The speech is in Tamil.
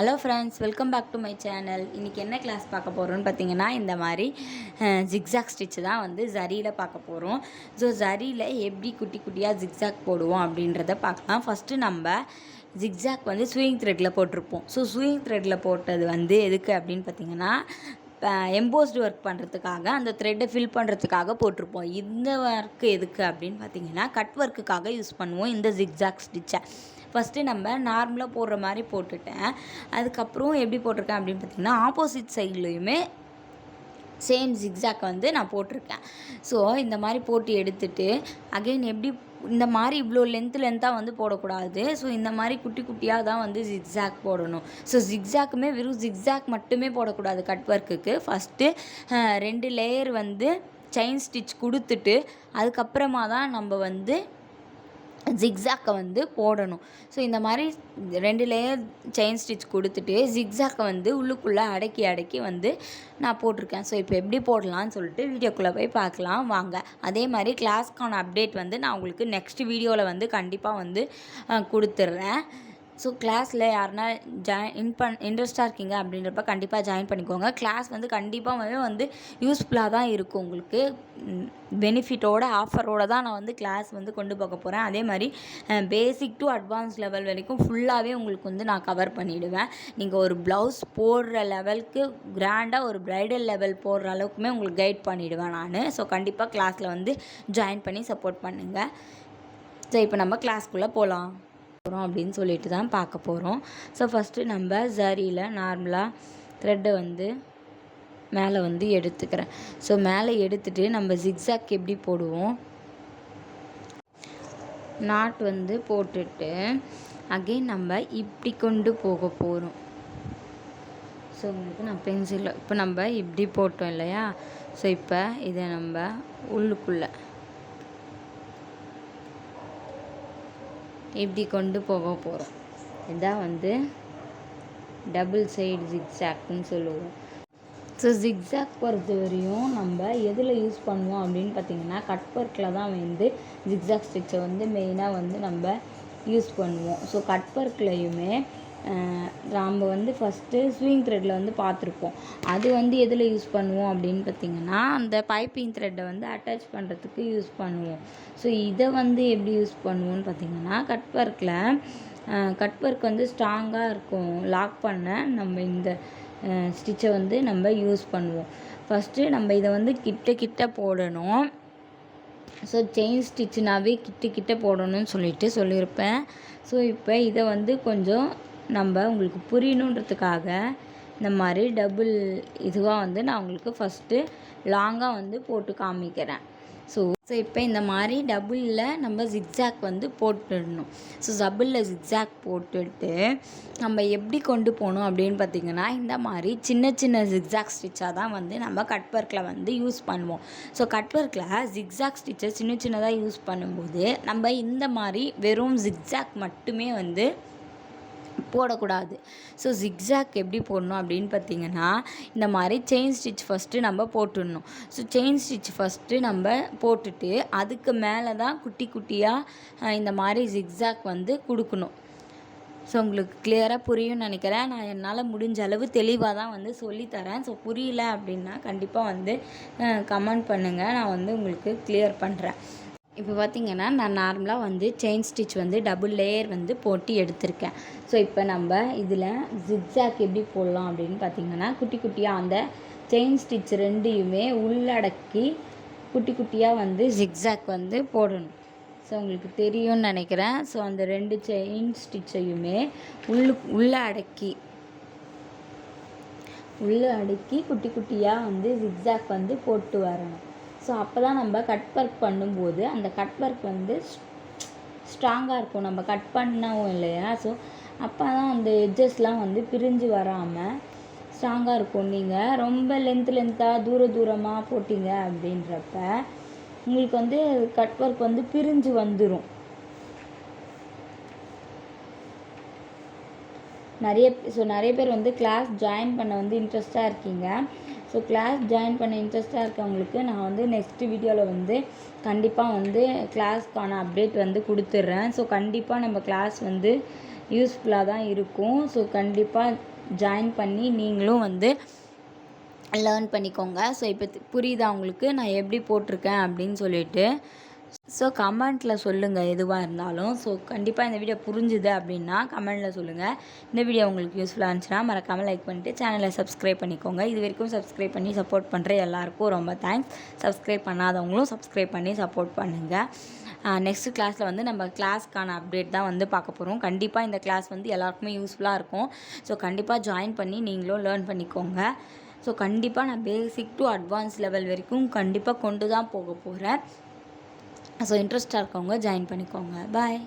Hello friends welcome back to my channel இன்றைக்கி என்ன கிளாஸ் பார்க்க போகிறோம்னு பார்த்தீங்கன்னா இந்த மாதிரி ஜிக்ஸாக் ஸ்டிச்சு தான் வந்து ஜரியில் பார்க்க போகிறோம் ஸோ ஜரியில் எப்படி குட்டி குட்டியாக ஜிக்ஸாக் போடுவோம் அப்படின்றத பார்க்கலாம். ஃபஸ்ட்டு நம்ம ஜிக்ஸாக் வந்து ஸ்விங் த்ரெட்டில் போட்டிருப்போம். ஸோ ஸ்விங் த்ரெட்டில் போட்டது வந்து எதுக்கு அப்படின்னு பார்த்தீங்கன்னா எம்போஸ்டு ஒர்க் பண்ணுறதுக்காக அந்த த்ரெட்டை ஃபில் பண்ணுறதுக்காக போட்டிருப்போம். இந்த ஒர்க்கு எதுக்கு அப்படின்னு பார்த்தீங்கன்னா கட் ஒர்க்குக்காக யூஸ் பண்ணுவோம் இந்த ஜிக்ஸாக் ஸ்டிச்சை ஃபஸ்ட்டு நம்ம நார்மலாக போடுற மாதிரி போட்டுட்டேன். அதுக்கப்புறம் எப்படி போட்டிருக்கேன் அப்படின்னு பார்த்தீங்கன்னா ஆப்போசிட் சைட்லேயுமே சேம் ஜிக்ஸாக் வந்து நான் போட்டிருக்கேன். ஸோ இந்த மாதிரி போட்டு எடுத்துட்டு அகைன் எப்படி இந்த மாதிரி இவ்வளோ லென்த்து லென்த்தாக வந்து போடக்கூடாது. ஸோ இந்த மாதிரி குட்டி குட்டியாக தான் வந்து ஜிக்ஸாக் போடணும். ஸோ ஜிக்ஸாக்குமே வெறும் ஜிக்ஸாக் மட்டுமே போடக்கூடாது கட் ஒர்க்குக்கு ஃபஸ்ட்டு ரெண்டு லேயர் வந்து செயின் ஸ்டிச் கொடுத்துட்டு அதுக்கப்புறமா தான் நம்ம வந்து ஜிக்ஸாக்கை வந்து போடணும். ஸோ இந்த மாதிரி ரெண்டு லேயர் செயின் ஸ்டிச் கொடுத்துட்டு ஜிக்ஸாக்கை வந்து உள்ளுக்குள்ளே அடக்கி அடக்கி வந்து நான் போட்டிருக்கேன். ஸோ இப்போ எப்படி போடலான்னு சொல்லிட்டு வீடியோக்குள்ளே போய் பார்க்கலாம். வாங்க. அதே மாதிரி கிளாஸ்க்கான அப்டேட் வந்து நான் உங்களுக்கு நெக்ஸ்ட் வீடியோவில் வந்து கண்டிப்பாக வந்து கொடுத்துட்றேன் ஸோ கிளாஸில் யாருனா ஜாயின் இன் பண் இன்ட்ரெஸ்ட்டாக இருக்கீங்க அப்படின்றப்ப கண்டிப்பாக ஜாயின் பண்ணிக்கோங்க. கிளாஸ் வந்து கண்டிப்பாக வந்து யூஸ்ஃபுல்லாக தான் இருக்கும் உங்களுக்கு. பெனிஃபிட்டோட ஆஃபரோட தான் நான் வந்து கிளாஸ் வந்து கொண்டு போக போகிறேன் அதே மாதிரி பேசிக் டு அட்வான்ஸ் லெவல் வரைக்கும் ஃபுல்லாகவே உங்களுக்கு வந்து நான் கவர் பண்ணிவிடுவேன் நீங்கள் ஒரு ப்ளவுஸ் போடுற லெவலுக்கு கிராண்டாக ஒரு ப்ரைடல் லெவல் போடுற அளவுக்குமே உங்களுக்கு கைட் பண்ணிவிடுவேன் நான். ஸோ கண்டிப்பாக கிளாஸில் வந்து ஜாயின் பண்ணி சப்போர்ட் பண்ணுங்கள் ஸோ இப்போ நம்ம கிளாஸ்க்குள்ளே போகலாம் போகிறோம் அப்படின்னு சொல்லிட்டு தான் பார்க்க போகிறோம் ஸோ ஃபஸ்ட்டு நம்ம ஜரியில் நார்மலாக த்ரெட்டை வந்து மேலே வந்து எடுத்துக்கிறேன். ஸோ மேலே எடுத்துகிட்டு நம்ம ஜிக்ஸாக் எப்படி போடுவோம்? நாட் வந்து போட்டுட்டு அகெயின் நம்ம இப்படி கொண்டு போக போகிறோம் ஸோ உங்களுக்கு நான் பென்சிலில் இப்போ நம்ம இப்படி போட்டோம் இல்லையா? ஸோ இப்போ இதை நம்ம உள்ளுக்குள்ளே இப்படி கொண்டு போக போகிறோம் இதான் வந்து டபுள் சைடு ஜிக்ஸாக்னு சொல்லுவோம். ஸோ ஜிக்ஸாக் பொறுத்த வரையும் நம்ம எதில் யூஸ் பண்ணுவோம் அப்படின்னு பார்த்தீங்கன்னா கட் ஒர்க்கில் தான் வந்து ஜிக்ஸாக் ஸ்டிச்சை வந்து மெயினாக வந்து நம்ம யூஸ் பண்ணுவோம். ஸோ கட் ஒர்க்லேயுமே நாம் வந்து ஃபஸ்ட்டு ஸ்விங் த்ரெட்டில் வந்து பார்த்துருப்போம். அது வந்து எதில் யூஸ் பண்ணுவோம் அப்படின்னு பார்த்திங்கன்னா அந்த பைப்பிங் த்ரெட்டை வந்து அட்டாச் பண்ணுறதுக்கு யூஸ் பண்ணுவோம். ஸோ இதை வந்து எப்படி யூஸ் பண்ணுவோம்னு பார்த்திங்கன்னா கட் ஒர்க்கில் கட் ஒர்க் வந்து ஸ்ட்ராங்காக இருக்கும். லாக் பண்ண நம்ம இந்த ஸ்டிச்சை வந்து நம்ம யூஸ் பண்ணுவோம். ஃபஸ்ட்டு நம்ம இதை வந்து கிட்ட கிட்ட போடணும். ஸோ செயின் ஸ்டிச்சுனாவே கிட்ட கிட்ட போடணும்னு சொல்லிட்டு சொல்லியிருப்பேன். ஸோ இப்போ இதை வந்து கொஞ்சம் நம்ம உங்களுக்கு புரியணுன்றதுக்காக இந்த மாதிரி டபுள் இதுவாக வந்து நான் உங்களுக்கு ஃபஸ்ட்டு லாங்காக வந்து போட்டு காமிக்கிறேன். ஸோ ஸோ இப்போ இந்த மாதிரி டபுளில் நம்ம ஜிக்ஸாக் வந்து போட்டுடணும். ஸோ டபுளில் ஜிக்ஸாக் போட்டுட்டு நம்ம எப்படி கொண்டு போகணும் அப்படின்னு பார்த்திங்கன்னா இந்த மாதிரி சின்ன சின்ன ஜிக்ஸாக் ஸ்டிச்சாக தான் வந்து நம்ம கட் ஒர்க்கில் வந்து யூஸ் பண்ணுவோம். ஸோ கட் ஒர்க்கில் ஜிக்ஸாக் ஸ்டிச்சை சின்ன சின்னதாக யூஸ் பண்ணும்போது நம்ம இந்த மாதிரி வெறும் ஜிக்ஸாக் மட்டுமே வந்து போடக்கூடாது. ஸோ ஜிக்ஸாக் எப்படி போடணும் அப்படின்னு பார்த்தீங்கன்னா இந்த மாதிரி செயின் ஸ்டிச் ஃபஸ்ட்டு நம்ம போட்டுடணும். ஸோ செயின் ஸ்டிச் ஃபஸ்ட்டு நம்ம போட்டுட்டு அதுக்கு மேலே தான் குட்டி குட்டியாக இந்த மாதிரி ஜிக்ஸாக் வந்து கொடுக்கணும். ஸோ உங்களுக்கு கிளியராக புரியும்னு நினைக்கிறேன். நான் என்னால் முடிஞ்ச அளவு தெளிவாக தான் வந்து சொல்லித்தரேன் ஸோ புரியல அப்படின்னா கண்டிப்பாக வந்து கமெண்ட் பண்ணுங்கள் நான் வந்து உங்களுக்கு கிளியர் பண்ணுறேன் இப்போ பார்த்திங்கன்னா நான் நார்மலாக வந்து செயின் ஸ்டிச் வந்து டபுள் லேயர் வந்து போட்டு எடுத்திருக்கேன். ஸோ இப்போ நம்ம இதில் ஜிக்ஸாக் எப்படி போடலாம் அப்படின்னு பார்த்திங்கன்னா குட்டி குட்டியாக அந்த செயின் ஸ்டிச் ரெண்டையுமே உள்ளடக்கி குட்டி குட்டியாக வந்து ஜிக்ஸாக் வந்து போடணும். ஸோ உங்களுக்கு தெரியும்னு நினைக்கிறேன். ஸோ அந்த ரெண்டு செயின் ஸ்டிச்சையுமே உள்ளு உள்ளே அடக்கி உள்ளே அடக்கி குட்டி குட்டியாக வந்து ஜிக்ஸாக் வந்து போட்டு வரணும். ஸோ அப்போ தான் நம்ம கட் ஒர்க் பண்ணும்போது அந்த கட் ஒர்க் வந்து ஸ்ட்ராங்காக இருக்கும். நம்ம கட் பண்ணவும் இல்லையா? ஸோ அப்போ தான் அந்த எட்ஜஸ்லாம் வந்து பிரிஞ்சு வராமல் ஸ்ட்ராங்காக இருக்கும். நீங்கள் ரொம்ப லென்த் லென்த்தாக தூர தூரமாக போட்டிங்க அப்படின்றப்ப உங்களுக்கு வந்து கட் ஒர்க் வந்து பிரிஞ்சு வந்துடும் நிறைய ஸோ நிறைய பேர் வந்து கிளாஸ் ஜாயின் பண்ண வந்து இன்ட்ரெஸ்ட்டாக இருக்கீங்க. ஸோ கிளாஸ் ஜாயின் பண்ண இன்ட்ரெஸ்ட்டாக இருக்கவங்களுக்கு நான் வந்து நெக்ஸ்ட் வீடியோவில் வந்து கண்டிப்பாக வந்து கிளாஸ்க்கான அப்டேட் வந்து கொடுத்துட்றேன் ஸோ கண்டிப்பாக நம்ம கிளாஸ் வந்து யூஸ்ஃபுல்லாக தான் இருக்கும். ஸோ கண்டிப்பாக ஜாயின் பண்ணி நீங்களும் வந்து லேர்ன் பண்ணிக்கோங்க. ஸோ இப்போ புரியுதா உங்களுக்கு? நான் எப்படி போட்டிருக்கேன் அப்படின்னு சொல்லிட்டு. ஸோ கமெண்ட்டில் சொல்லுங்கள் எதுவாக இருந்தாலும். ஸோ கண்டிப்பாக இந்த வீடியோ புரிஞ்சுது அப்படின்னா கமெண்ட்டில் சொல்லுங்கள் இந்த வீடியோ உங்களுக்கு யூஸ்ஃபுல்லாக இருந்துச்சுன்னா மறக்காமல் லைக் பண்ணிட்டு சேனலை சப்ஸ்கிரைப் பண்ணிக்கோங்க. இது வரைக்கும் சப்ஸ்கிரைப் பண்ணி சப்போர்ட் பண்ணுற எல்லாருக்கும் ரொம்ப தேங்க்ஸ் சப்ஸ்கிரைப் பண்ணாதவங்களும் சப்ஸ்கிரைப் பண்ணி சப்போர்ட் பண்ணுங்கள் நெக்ஸ்ட் கிளாஸில் வந்து நம்ம கிளாஸ்க்கான அப்டேட் தான் வந்து பார்க்க போகிறோம் கண்டிப்பாக இந்த கிளாஸ் வந்து எல்லாருக்குமே யூஸ்ஃபுல்லாக இருக்கும். ஸோ கண்டிப்பாக ஜாயின் பண்ணி நீங்களும் லேர்ன் பண்ணிக்கோங்க. ஸோ கண்டிப்பாக நான் பேசிக் டு அட்வான்ஸ் லெவல் வரைக்கும் கண்டிப்பாக கொண்டு தான் போக போகிறேன் ஸோ இன்ட்ரெஸ்டாக இருக்கவங்க ஜாயின் பண்ணிக்கோங்க. பாய்